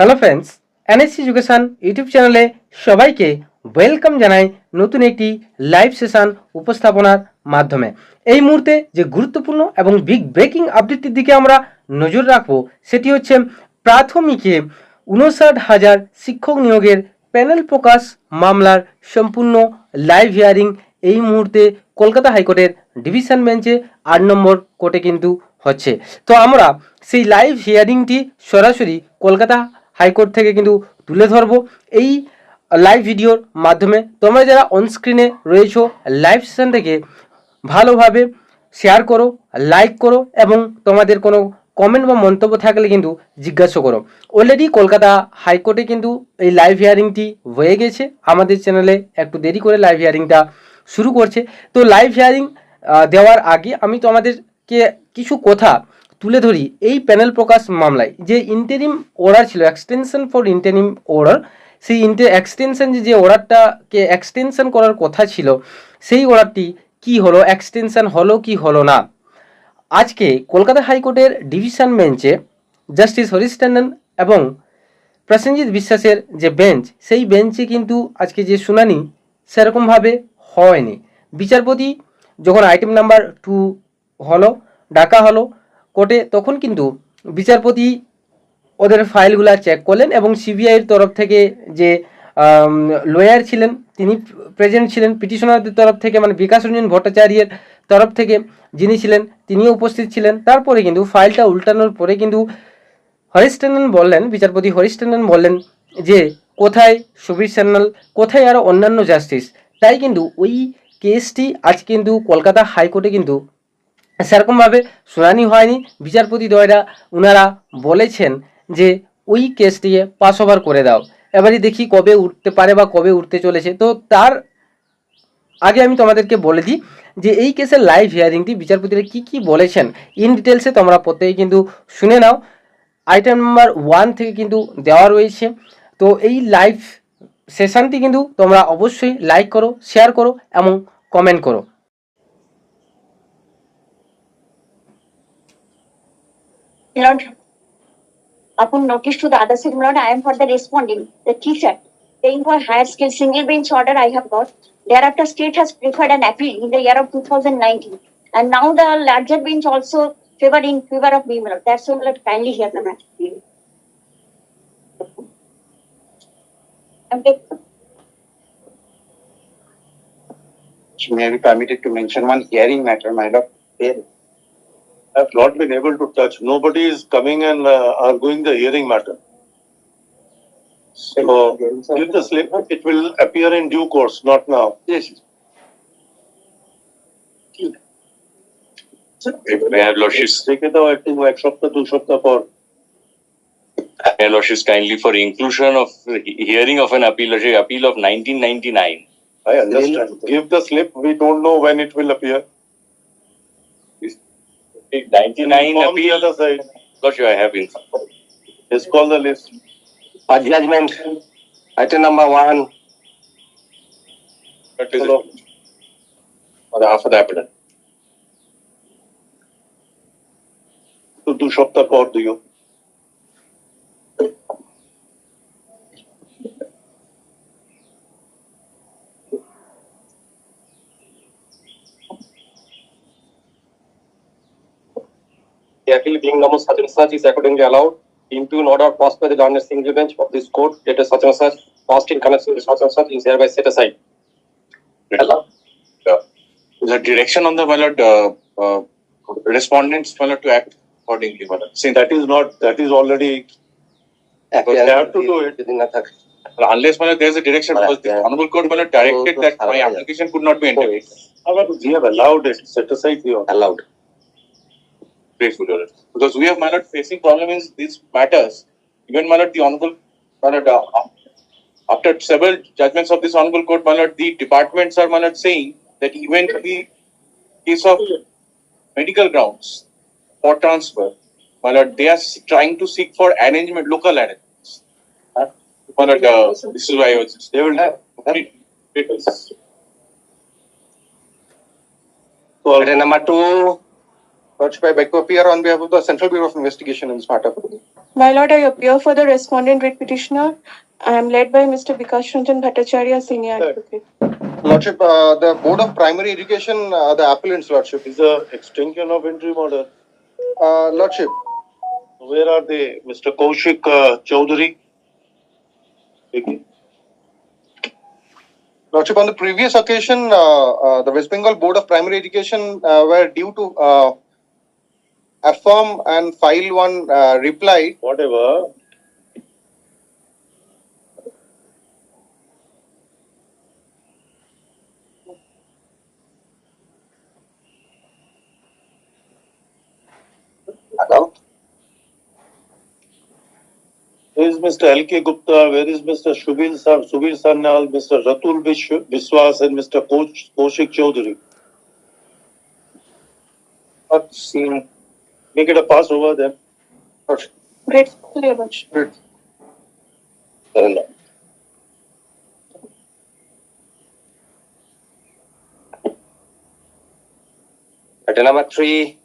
Hello friends NSC education YouTube চ্যানেলে সবাইকে welcome জানাই নতুন একটি লাইভ সেশন উপস্থাপনার মাধ্যমে। এই মুহূর্তে যে গুরুত্বপূর্ণ এবং বিগ ব্রেকিং আপডেটটির দিকে আমরা নজর রাখব, সেটি হচ্ছে প্রাথমিকে উনষাট হাজার শিক্ষক নিয়োগের প্যানেল প্রকাশ মামলার সম্পূর্ণ লাইভ হিয়ারিং এই মুহূর্তে কলকাতা হাইকোর্টের ডিভিশন বেঞ্চে আট নম্বর কোর্টে কিন্তু হচ্ছে। তো আমরা সেই লাইভ হিয়ারিংটি সরাসরি কলকাতা হাইকোর্ট থেকে কিন্তু তুলে ধরবো। এই লাইভ ভিডিওর মাধ্যমে তোমরা যারা অনস্ক্রিনে রয়েছো লাইভ সেশন থেকে ভালোভাবে শেয়ার করো লাইক করো এবং তোমাদের কোনো কমেন্ট বা মন্তব্য থাকলে কিন্তু জিজ্ঞাসা করো। অলরেডি কলকাতা হাইকোর্টে কিন্তু এই লাইভ হিয়ারিংটি হয়ে গেছে। আমাদের চ্যানেলে একটু দেরি করে লাইভ হিয়ারিংটা শুরু করছে। তো লাইভ হিয়ারিং দেওয়ার আগে আমি তোমাদেরকে কিছু কথা তুলে ধরি এই প্যানেল প্রকাশ মামলায়, যে ইন্টারিম অর্ডার ছিল এক্সটেনশন ফর ইন্টারিম অর্ডার সেই ইন্টার এক্সটেনশন যে অর্ডারটাকে এক্সটেনশন করার কথা ছিল, সেই অর্ডারটি কি হলো এক্সটেনশন হলো কি হলো না? আজকে কলকাতা হাইকোর্টের ডিভিশন বেঞ্চে জাস্টিস হরিশ ট্যান্ডন এবং প্রসেনজিৎ বিশ্বাসের যে বেঞ্চ সেই বেঞ্চে কিন্তু আজকে যে শুনানি, সেরকমভাবে হয়নি। বিচারপতি যখন আইটেম নাম্বার টু হলো, ডাকা হলো কোর্টে তখন কিন্তু বিচারপতি ওদের ফাইলগুলো চেক করলেন এবং সিবিআইয়ের তরফ থেকে যে লয়ার ছিলেন, তিনি প্রেজেন্ট ছিলেন পিটিশনারদের তরফ থেকে মানে বিকাশ রঞ্জন ভট্টাচার্যের তরফ থেকে যিনি ছিলেন, তিনিও উপস্থিত ছিলেন। তারপরে কিন্তু ফাইলটা উল্টানোর পরে কিন্তু হরিশ ট্যান্ডন বললেন, বিচারপতি হরিশ ট্যান্ডন বললেন যে, কোথায় সুবীর সান্যাল কোথায় আরও অন্যান্য জাস্টিস তাই কিন্তু ওই কেসটি আজ কিন্তু কলকাতা হাইকোর্টে কিন্তু সেরকমভাবে শুনানি হয়নি। বিচারপতি দয়রা ওনারা বলেছেন যে, ওই কেসটিকে পাস ওভার করে দাও। এবারে দেখি কবে উঠতে পারে বা কবে উঠতে চলেছে। তো তার আগে আমি তোমাদেরকে বলে দিই যে, এই কেসের লাইভ হিয়ারিংটি বিচারপতিরা কি কি বলেছেন ইন ডিটেলসে তোমরা প্রত্যেকে কিন্তু শুনে নাও। আইটেম নাম্বার ওয়ান থেকে কিন্তু দেওয়া রয়েছে। তো এই লাইভ সেশনটি কিন্তু তোমরা অবশ্যই লাইক করো শেয়ার করো এবং কমেন্ট করো। Lord, upon notice to the other side, Lord, I am for the responding, the teacher, paying for higher skill single bench order I have got. Thereafter, state has preferred an appeal in the year of two thousand nineteen. And now the larger bench also favored in favor of me, Lord. That's all, Lord, kindly hear the matter. May I be permitted to mention one hearing matter, my lord? have not been able to touch. Nobody is coming and uh, arguing the hearing matter. So, give the slip, it will appear in due course, not now. Yes. May I have lordships, kindly for inclusion of hearing of an appeal, appeal of nineteen ninety-nine. I understand. Give the slip, we don't know when it will appear. Ninety-nine Inform the appeal, other side, lordship, I have in. just call the list. For judgment, item number one, What is Hello. it? For the, for the appellant. তো দু সপ্তাহ পর দিও The appeal being number such and such is accordingly allowed into an order passed by the London single bench of this court, dated such and such, passed in connection with such and such is hereby set aside. Allowed. The direction on the, my lord, uh, uh, respondents, my lord, to act accordingly, my lord. Since That is not, that is already, appear they have to do it. within a third. unless, my there is a direction, because the Yeah. honorable court, my directed that my application could not be entered. however, we have allowed it, set aside the order. allowed. Grateful, your lord. Because we have, my lord, facing problem in these matters. Even, my lord, the honorable, my lord, uh, after several judgments of this honorable court, my lord, the departments are, my lord, saying that even the case of medical grounds for transfer, my lord, they are trying to seek for arrangement, local arrangements. Uh, My lord, uh, this is why I was. They will have. Because So, number two, Lordship, I beg to appear on behalf of the Central Bureau of Investigation in this matter. My lord, I appear for the respondent writ petitioner. I am led by Mr. Vikas Ranjan Bhattacharya, senior Sir. advocate. Lordship, uh, the Board of Primary Education, uh, the appellants, Lordship. Is a extension of interim order. Uh, Lordship, Where are they? Mr. Kaushik uh, Chowdhury? Okay. Lordship, on the previous occasion, uh, uh, the West Bengal Board of Primary Education uh, were due to uh, affirm and file one uh, reply. Whatever. Hello? Is Mr. L. K. Gupta? Where is Mr. Shubin Sar, Subir Sarnal, Mr. Ratul Biswas and Mr. Kosh, Koshik Chowdhury? Not seen. Make it a pass over them. Lordship, Gratefully, your lordship. great. Fair enough. Matter number three,